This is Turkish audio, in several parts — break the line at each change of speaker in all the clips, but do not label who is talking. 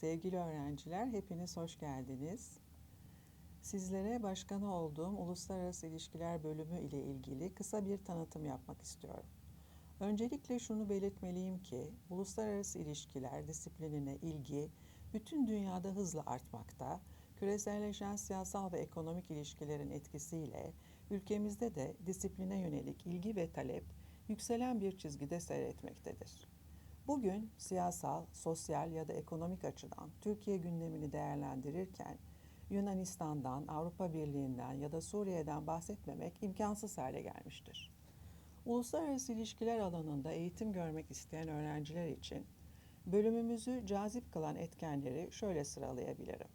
Sevgili öğrenciler, hepiniz hoş geldiniz. Sizlere başkanı olduğum Uluslararası İlişkiler Bölümü ile ilgili kısa bir tanıtım yapmak istiyorum. Öncelikle şunu belirtmeliyim ki, uluslararası ilişkiler disiplinine ilgi bütün dünyada hızla artmakta, küreselleşen siyasal ve ekonomik ilişkilerin etkisiyle ülkemizde de disipline yönelik ilgi ve talep yükselen bir çizgide seyretmektedir. Bugün siyasal, sosyal ya da ekonomik açıdan Türkiye gündemini değerlendirirken Yunanistan'dan, Avrupa Birliği'nden ya da Suriye'den bahsetmemek imkansız hale gelmiştir. Uluslararası ilişkiler alanında eğitim görmek isteyen öğrenciler için bölümümüzü cazip kılan etkenleri şöyle sıralayabilirim.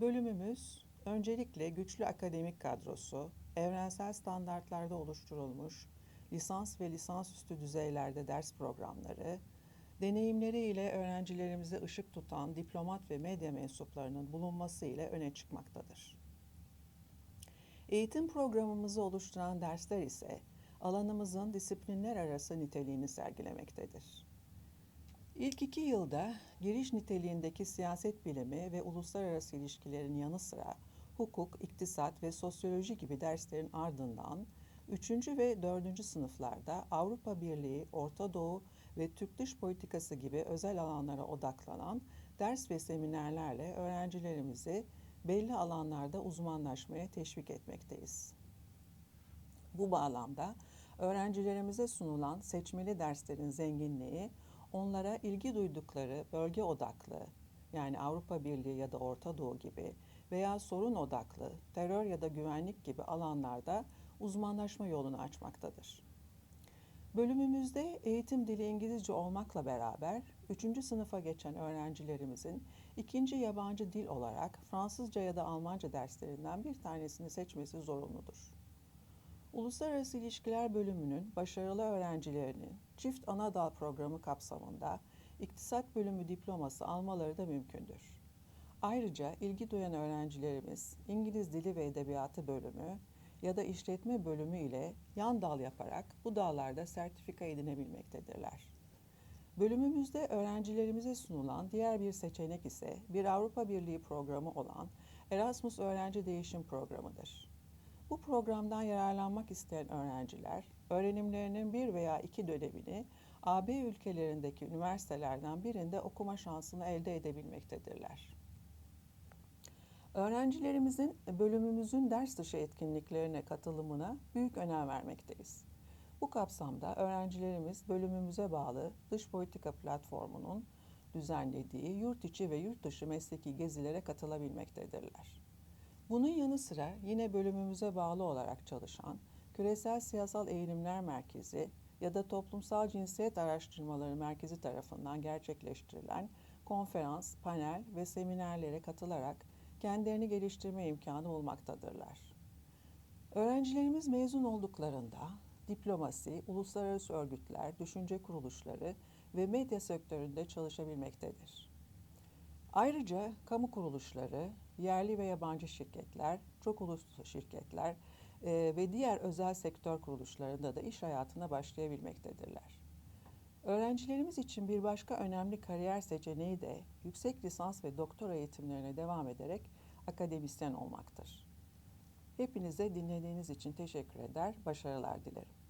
Bölümümüz öncelikle güçlü akademik kadrosu, evrensel standartlarda oluşturulmuş lisans ve lisansüstü düzeylerde ders programları, deneyimleriyle öğrencilerimize ışık tutan diplomat ve medya mensuplarının bulunması ile öne çıkmaktadır. Eğitim programımızı oluşturan dersler ise alanımızın disiplinler arası niteliğini sergilemektedir. İlk iki yılda giriş niteliğindeki siyaset bilimi ve uluslararası ilişkilerin yanı sıra hukuk, iktisat ve sosyoloji gibi derslerin ardından Üçüncü ve dördüncü sınıflarda Avrupa Birliği, Orta Doğu ve Türk dış politikası gibi özel alanlara odaklanan ders ve seminerlerle öğrencilerimizi belli alanlarda uzmanlaşmaya teşvik etmekteyiz. Bu bağlamda öğrencilerimize sunulan seçmeli derslerin zenginliği onlara ilgi duydukları bölge odaklı yani Avrupa Birliği ya da Orta Doğu gibi veya sorun odaklı terör ya da güvenlik gibi alanlarda uzmanlaşma yolunu açmaktadır. Bölümümüzde eğitim dili İngilizce olmakla beraber 3. sınıfa geçen öğrencilerimizin ikinci yabancı dil olarak Fransızca ya da Almanca derslerinden bir tanesini seçmesi zorunludur. Uluslararası İlişkiler Bölümünün başarılı öğrencilerinin çift ana dal programı kapsamında iktisat bölümü diploması almaları da mümkündür. Ayrıca ilgi duyan öğrencilerimiz İngiliz Dili ve Edebiyatı bölümü ya da işletme bölümü ile yan dal yaparak bu dallarda sertifika edinebilmektedirler. Bölümümüzde öğrencilerimize sunulan diğer bir seçenek ise bir Avrupa Birliği programı olan Erasmus Öğrenci Değişim Programı'dır. Bu programdan yararlanmak isteyen öğrenciler, öğrenimlerinin bir veya iki dönemini AB ülkelerindeki üniversitelerden birinde okuma şansını elde edebilmektedirler. Öğrencilerimizin bölümümüzün ders dışı etkinliklerine katılımına büyük önem vermekteyiz. Bu kapsamda öğrencilerimiz bölümümüze bağlı Dış Politika Platformu'nun düzenlediği yurt içi ve yurt dışı mesleki gezilere katılabilmektedirler. Bunun yanı sıra yine bölümümüze bağlı olarak çalışan Küresel Siyasal Eğilimler Merkezi ya da Toplumsal Cinsiyet Araştırmaları Merkezi tarafından gerçekleştirilen konferans, panel ve seminerlere katılarak kendilerini geliştirme imkanı bulmaktadırlar. Öğrencilerimiz mezun olduklarında diplomasi, uluslararası örgütler, düşünce kuruluşları ve medya sektöründe çalışabilmektedir. Ayrıca kamu kuruluşları, yerli ve yabancı şirketler, çok uluslu şirketler e, ve diğer özel sektör kuruluşlarında da iş hayatına başlayabilmektedirler. Öğrencilerimiz için bir başka önemli kariyer seçeneği de yüksek lisans ve doktora eğitimlerine devam ederek akademisyen olmaktır. Hepinize dinlediğiniz için teşekkür eder, başarılar dilerim.